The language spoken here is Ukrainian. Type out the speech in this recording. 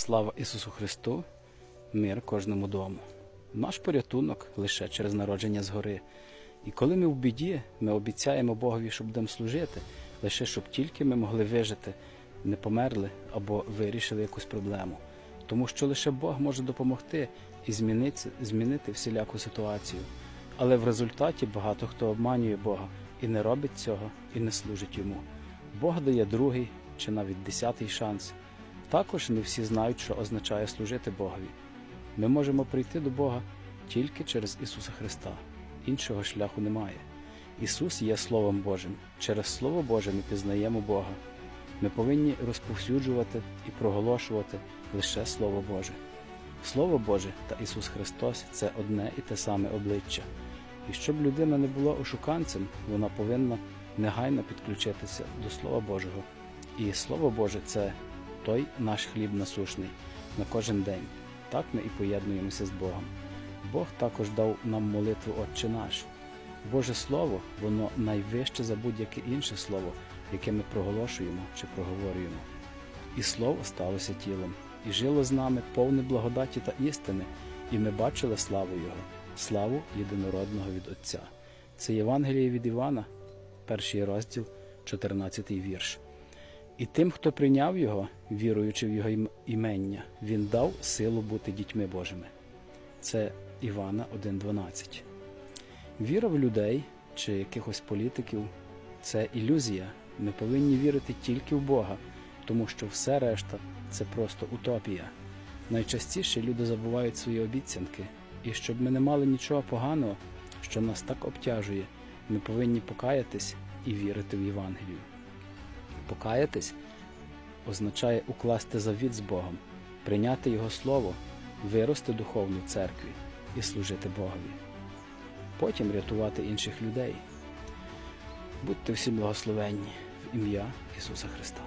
Слава Ісусу Христу, мир кожному дому. Наш порятунок лише через народження згори. І коли ми в біді, ми обіцяємо Богові, що будемо служити, лише щоб тільки ми могли вижити, не померли або вирішили якусь проблему. Тому що лише Бог може допомогти і змінити, змінити всіляку ситуацію. Але в результаті багато хто обманює Бога і не робить цього, і не служить йому. Бог дає другий чи навіть десятий шанс. Також не всі знають, що означає служити Богові. Ми можемо прийти до Бога тільки через Ісуса Христа. Іншого шляху немає. Ісус є Словом Божим. Через Слово Боже ми пізнаємо Бога. Ми повинні розповсюджувати і проголошувати лише Слово Боже. Слово Боже та Ісус Христос це одне і те саме обличчя. І щоб людина не була ошуканцем, вона повинна негайно підключитися до Слова Божого. І Слово Боже це той наш хліб насушний на кожен день. Так ми і поєднуємося з Богом. Бог також дав нам молитву Отче наш. Боже Слово, воно найвище за будь-яке інше слово, яке ми проголошуємо чи проговорюємо. І Слово сталося тілом, і жило з нами повне благодаті та істини, і ми бачили славу Його, славу єдинородного від Отця. Це Євангеліє від Івана, перший розділ, 14 вірш. І тим, хто прийняв його, віруючи в його імення, він дав силу бути дітьми Божими. Це Івана 1.12. Віра в людей чи якихось політиків це ілюзія. Ми повинні вірити тільки в Бога, тому що все решта це просто утопія. Найчастіше люди забувають свої обіцянки, і щоб ми не мали нічого поганого, що нас так обтяжує, ми повинні покаятись і вірити в Євангелію. Покаятись означає укласти завіт з Богом, прийняти Його Слово, вирости духовно в церкві і служити Богові. Потім рятувати інших людей. Будьте всі благословенні в ім'я Ісуса Христа.